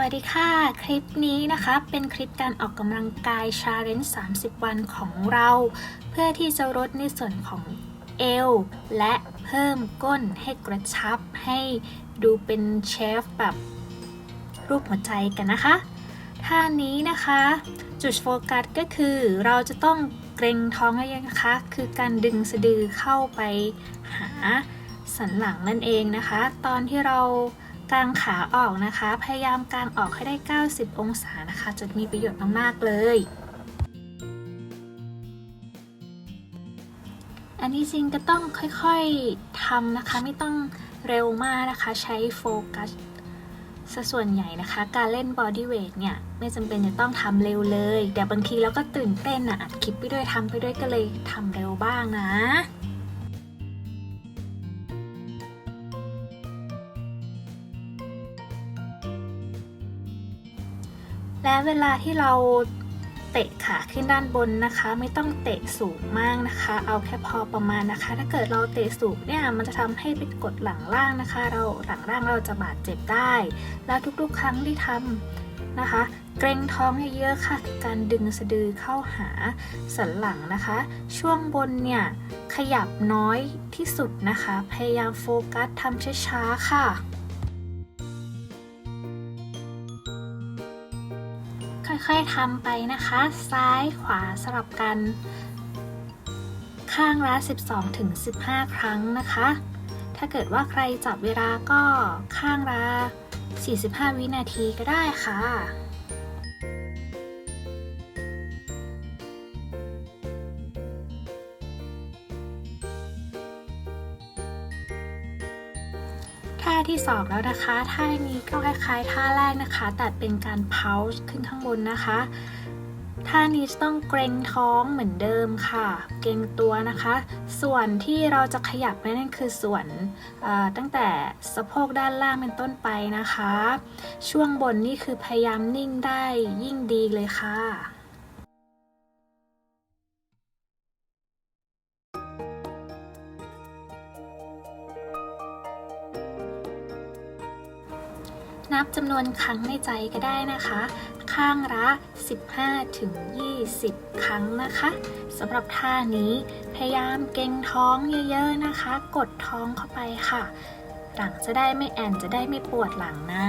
วัสดีค่ะ คลิปนี้นะคะเป็นคลิปการออกกำลังกาย Challenge 30 วันของเรา เพื่อที่จะลดในส่วนของเอว และเพิ่มก้นให้กระชับให้ดูเป็นเชฟแบบรูปหัวใจกันนะคะท่านี้นะคะ จุดโฟกัสก็คือเราจะต้องเกรงท้องให้เยอะนะคะ คือการดึงสะดือเข้าไปหาสันหลังนั่นเองนะคะ ตอนที่เรา กางขาออกนะคะ พยายามกางออกให้ได้ 90 องศานะคะ จะมีประโยชน์มากๆเลย อันนี้จริงก็ต้องค่อยๆทำนะคะ ไม่ต้องเร็วมากนะคะ ใช้โฟกัสซะส่วนใหญ่นะคะ การเล่นบอดี้เวทเนี่ย ไม่จำเป็นจะต้องทำเร็วเลย แต่บางทีเราก็ตื่นเต้นอะอัดคลิปไปด้วยทำไปด้วยก็เลยทำเร็วบ้างนะ และเวลาที่เราเตะขาขึ้นด้านบนนะคะ ไม่ต้องเตะสูงมากนะคะ เอาแค่พอประมาณนะคะ ถ้าเกิดเราเตะสูงเนี่ยมันจะทำให้ไปกดหลังล่างนะคะ เราหลังล่างเราจะบาดเจ็บได้ แล้วทุกๆ ครั้งที่ทำนะคะ เกรงท้องเยอะๆค่ะการดึงสะดือเข้าหาสันหลังนะคะ ช่วงบนเนี่ยขยับน้อยที่สุดนะคะ พยายามโฟกัสทำช้าๆค่ะ ค่อยๆทำไปนะคะ ซ้ายขวาสลับกัน ข้างละ 12-15 ครั้งนะคะ ถ้าเกิดว่าใครจับเวลาก็ข้างละ45 วินาทีก็ได้ค่ะ ท่าที่สองแล้วนะคะ ท่านี้ก็คล้ายๆ ท่าแรกนะคะ แต่เป็นการเพาส์ขึ้นข้างบนนะคะ ท่านี้จะต้องเกรงท้องเหมือนเดิมค่ะ เกรงตัวนะคะ ส่วนที่เราจะขยับนั่นคือส่วนตั้งแต่สะโพกด้านล่างเป็นต้นไปนะคะ ช่วงบนนี่คือพยายามนิ่งได้ยิ่งดีเลยค่ะ นับจำนวนครั้งในใจก็ได้นะคะ ข้างละ 15ถึง20 ครั้งนะคะสำหรับท่านี้พยายามเก่งท้องเยอะๆนะคะ กดท้องเข้าไปค่ะ หลังจะได้ไม่แอนจะได้ไม่ปวดหลังนะ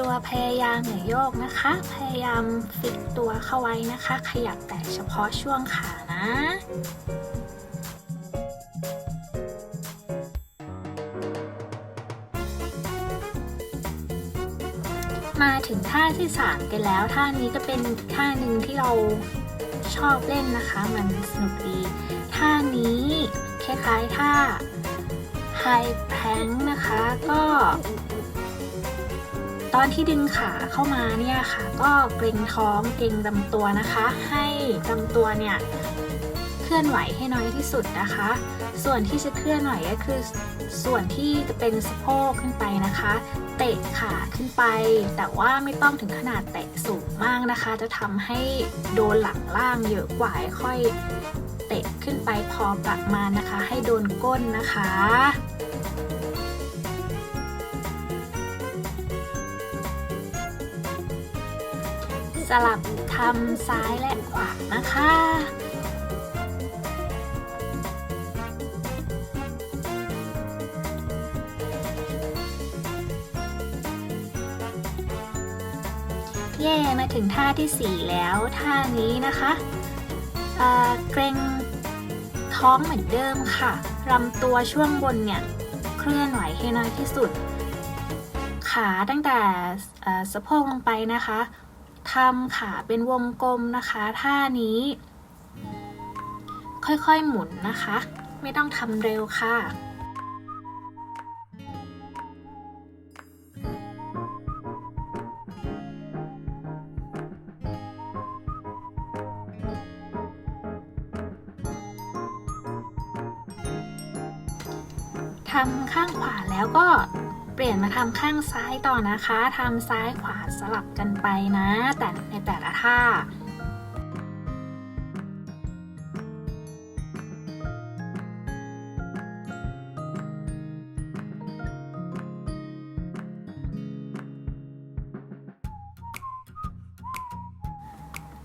ตัวพยายามอย่าโยกนะคะ พยายามฟิกตัวเข้าไว้นะคะ ขยับแต่เฉพาะช่วงขานะมาถึงท่าที่ 3 กันแล้ว ท่านี้ก็เป็นท่าหนึ่งที่เราชอบเล่นนะคะ มันสนุกดี ท่านี้คล้ายๆท่าไฮแพงนะคะ ก็ ตอนที่ดึงขาเข้ามาเนี่ยค่ะ ก็เกรงท้องเกรงลำตัวนะคะ ให้ลำตัวเนี่ยเคลื่อนไหวให้น้อยที่สุดนะคะ ส่วนที่จะเคลื่อนไหวก็คือ ส่วนที่จะเป็นสะโพกขึ้นไปนะคะ เตะขาขึ้นไป แต่ว่าไม่ต้องถึงขนาดเตะสูงมากนะคะ จะทำให้โดนหลังล่างเยอะกว่าค่อยเตะขึ้นไปพอประมาณนะคะ ให้โดนก้นนะคะ สลับทำซ้ายและขวานะคะ เย่มาถึงท่าที่ 4 แล้วท่านี้นะคะเเกรงท้องเหมือนเดิมค่ะลำตัวช่วงบนเนี่ย เคลื่อนไหวให้น้อยที่สุด ขาตั้งแต่สะโพกลงไปนะคะ ทำขาเป็นวงกลมนะคะท่านี้ ค่อยๆหมุนนะคะ ไม่ต้องทำเร็วค่ะทำข้างขวาแล้วก็ ปลี่ยนมาทำข้างซ้ายต่อนะคะทำซ้ายขวาสลับกันไปนะ แต่ในแต่ละท่า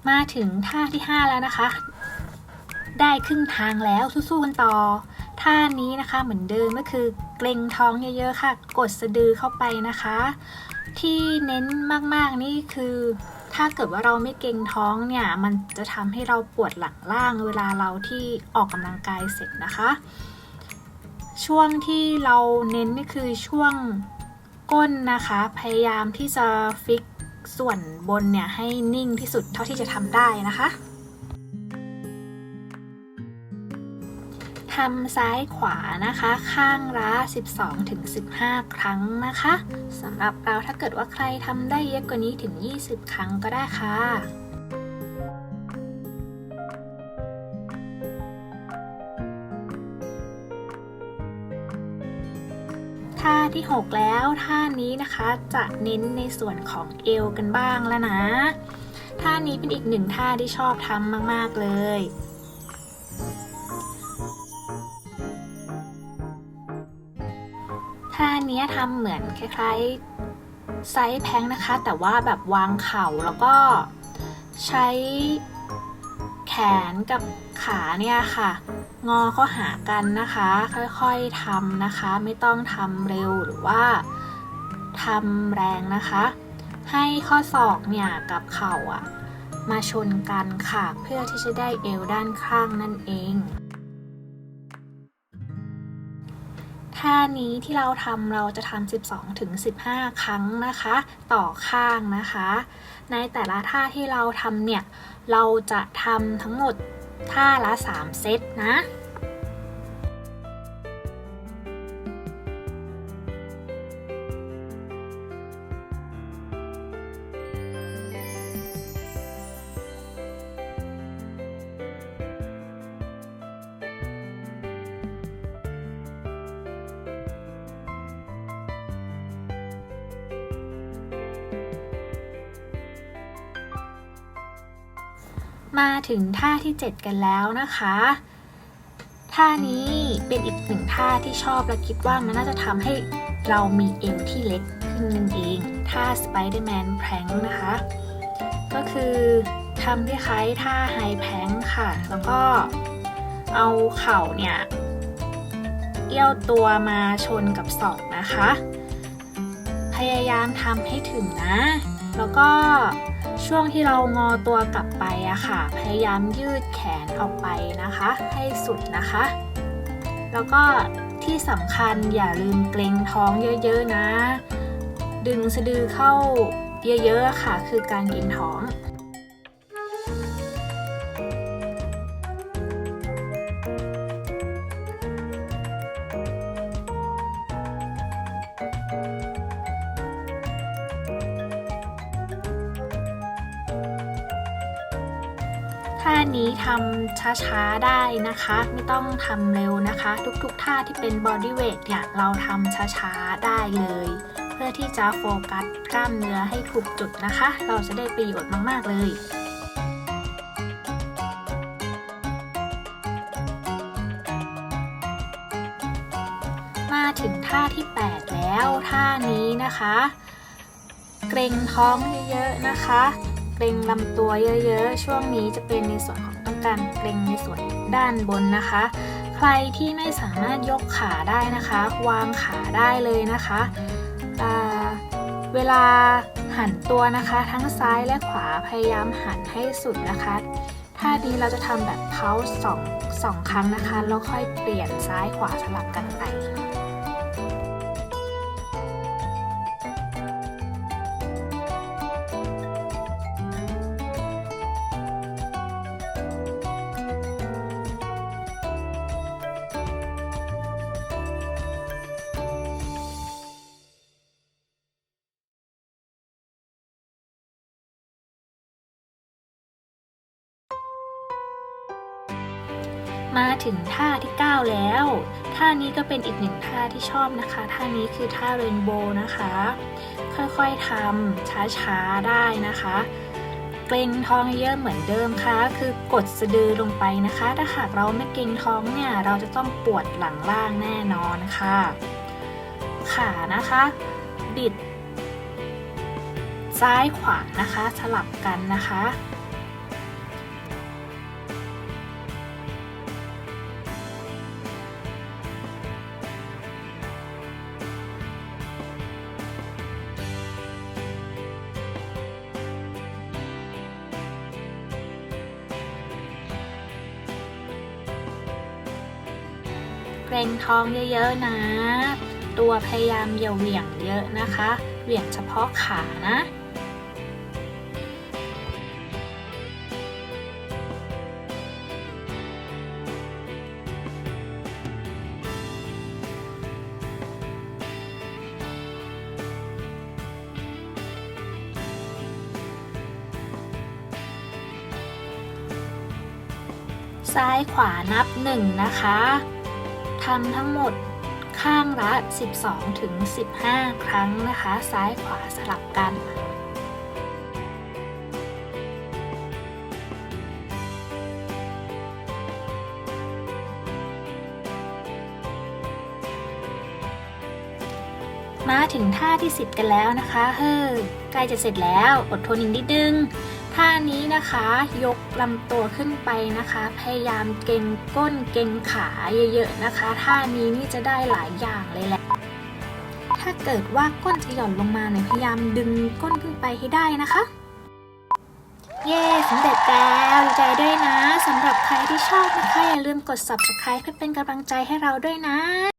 มาถึงท่าที่ 5 แล้วนะคะ ได้ครึ่งทางแล้วสู้ๆกันต่อ ท่านี้นะคะเหมือนเดิมก็คือ เกรงท้องเยอะๆค่ะ กดสะดือเข้าไปนะคะ ที่เน้นมากๆนี่คือ ถ้าเกิดว่าเราไม่เกรงท้องเนี่ย มันจะทำให้เราปวดหลังล่างเวลาเราที่ออกกำลังกายเสร็จนะคะ ช่วงที่เราเน้นนี่คือช่วงก้นนะคะ พยายามที่จะฟิกส่วนบนเนี่ยให้นิ่งที่สุดเท่าที่จะทำได้นะคะ ทำซ้ายขวานะคะ ข้างละ 12-15 ครั้งนะคะสำหรับเราถ้าเกิดว่าใครทำได้เยอะกว่านี้ถึง 20 ครั้งก็ได้ค่ะท่าที่ 6 แล้วท่านี้นะคะจะเน้นในส่วนของเอวกันบ้างแล้วนะ ท่านี้เป็นอีกหนึ่งท่าที่ชอบทำมาก ๆ เลย นี้ทำเหมือนคล้ายๆไซส์แพงนะคะ แต่ว่าแบบวางเข่าแล้วก็ใช้แขนกับขาเนี่ยค่ะ งอเข้าหากันนะคะ ค่อยๆทำนะคะ ไม่ต้องทำเร็วหรือว่าทำแรงนะคะ ให้ข้อศอกเนี่ยกับเข่าอะมาชนกันค่ะ เพื่อที่จะได้เอวด้านข้างนั่นเอง ท่านี้ที่เราทำเราจะทำ12ถึง15 ครั้งนะคะ ต่อข้างนะคะ ในแต่ละท่าที่เราทำเนี่ย เราจะทำทั้งหมดท่าละ 3 เซตนะ มาถึงท่าที่ 7 กันแล้วนะคะ ท่านี้เป็นอีกหนึ่งท่าที่ชอบและคิดว่ามันน่าจะทำให้เรามีเอวที่เล็กขึ้นนั่นเอง ท่า Spider-Man Plank นะคะ ก็คือทำคล้ายๆท่าไฮแพงค่ะ แล้วก็เอาเข่าเนี่ยเอี้ยวตัวมาชนกับศอกนะคะ พยายามทำให้ถึงนะ แล้วก็ ช่วงที่เรางอตัวกลับไปอะค่ะ พยายามยืดแขนออกไปนะคะ ให้สุดนะคะ แล้วก็ที่สำคัญอย่าลืมเกรงท้องเยอะๆนะ ดึงสะดือเข้าเยอะๆค่ะ คือการกินท้อง ท่านี้ทำช้าๆได้นะคะ ไม่ต้องทำเร็วนะคะ ทุกๆท่าที่เป็นบอดี้เวทเนี่ยเราทำช้าๆได้เลย เพื่อที่จะโฟกัสกล้ามเนื้อให้ถูกจุดนะคะ เราจะได้ประโยชน์มากๆเลยมาถึงท่าที่ 8 แล้วท่านี้นะคะ เกรงท้องเยอะๆนะคะ เกรงลำตัวเยอะๆ ช่วงนี้จะเป็นในส่วนของต้องการเกรงในส่วนด้านบนนะคะ ใครที่ไม่สามารถยกขาได้นะคะ วางขาได้เลยนะคะเวลาหันตัวนะคะ ทั้งซ้ายและขวาพยายามหันให้สุดนะคะท่านี้เราจะทำแบบเพาสองสองครั้งนะคะ แล้วค่อยเปลี่ยนซ้ายขวาสลับกันไป มาถึงท่าที่ 9 แล้ว ท่านี้ก็เป็นอีกหนึ่งท่าที่ชอบนะคะ ท่านี้คือท่าเรนโบว์นะคะ ค่อยๆทำช้าๆได้นะคะ เกรงท้องเยอะเหมือนเดิมค่ะ คือกดสะดือลงไปนะคะ ถ้าหากเราไม่เกรงท้องเนี่ย เราจะต้องปวดหลังล่างแน่นอนค่ะ ขานะคะ บิด ซ้ายขวานะคะ สลับกันนะคะ กรงท้องเยอะๆนะ ตัวพยายามอย่าเหวี่ยงเยอะนะคะ เหวี่ยงเฉพาะขานะซ้ายขวานับหนึ่งนะคะ ทำทั้งหมดข้างละ 12 ถึง 15 ครั้งนะคะ ซ้ายขวาสลับกัน มาถึงท่าที่ 10 กันแล้วนะคะ เฮ้ยใกล้จะเสร็จแล้ว อดทนอีกนิดนึง ท่านี้นะคะยกลำตัวขึ้นไปนะคะ พยายามเก่งก้นเก่งขาเยอะๆนะคะ ท่านี้นี่จะได้หลายอย่างเลยแหละ ถ้าเกิดว่าก้นจะหย่อนลงมาเนี่ยพยายามดึงก้นขึ้นไปให้ได้นะคะ เย้สำเร็จแล้วดีใจด้วยนะสำหรับใครที่ชอบนะคะอย่าลืมกด subscribe เพื่อเป็นกำลังใจให้เราด้วยนะ